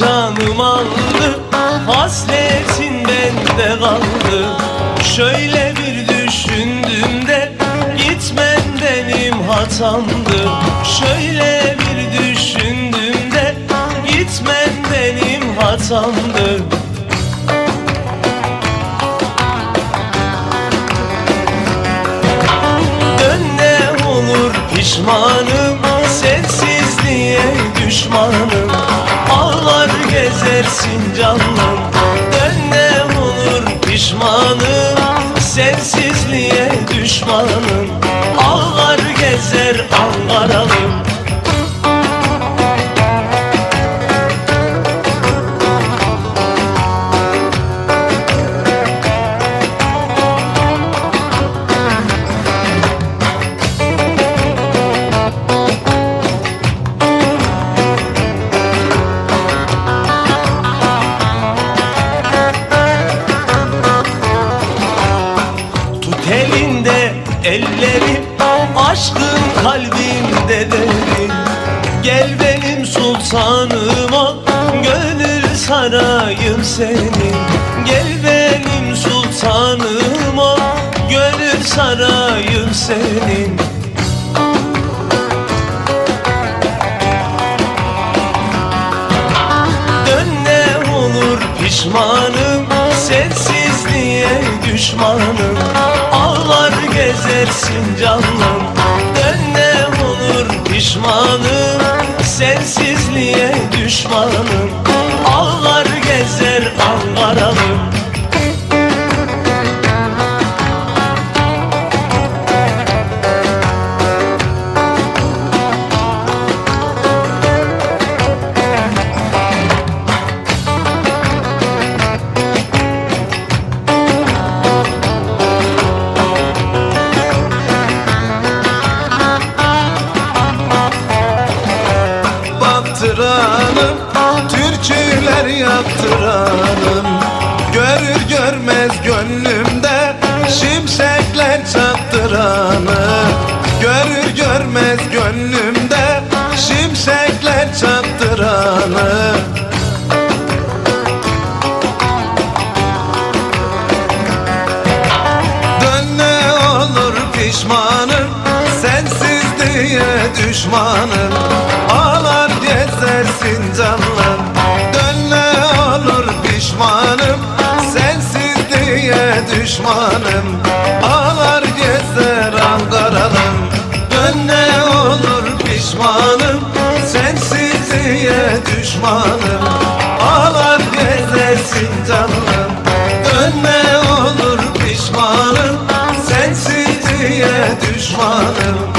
canım aldı Hasretin bende kaldı. Şöyle bir düşündüm de Gitmen benim hatamdı. Şöyle bir düşündüm de Gitmen benim hatamdı. Dön olur pişmanım Sensizliğe düşmanım. Ağlar gezersin canım kalbimde derin Gel benim sultanım ol Gönül sarayım senin. Gel benim sultanım ol Gönül sarayım senin. Dön ne olur pişmanım Sensizliğe düşmanım. Ağlar gezersin canım Türküler yaptıranım. Görür görmez gönlümde Şimşekler çaktıranım Görür görmez gönlümde Şimşekler çaktıranım Dön ne olur pişmanım Sensiz diye düşmanım. Ağlar gezersin canım zindanım Dönme olur pişmanım. Sensin diye düşmanım.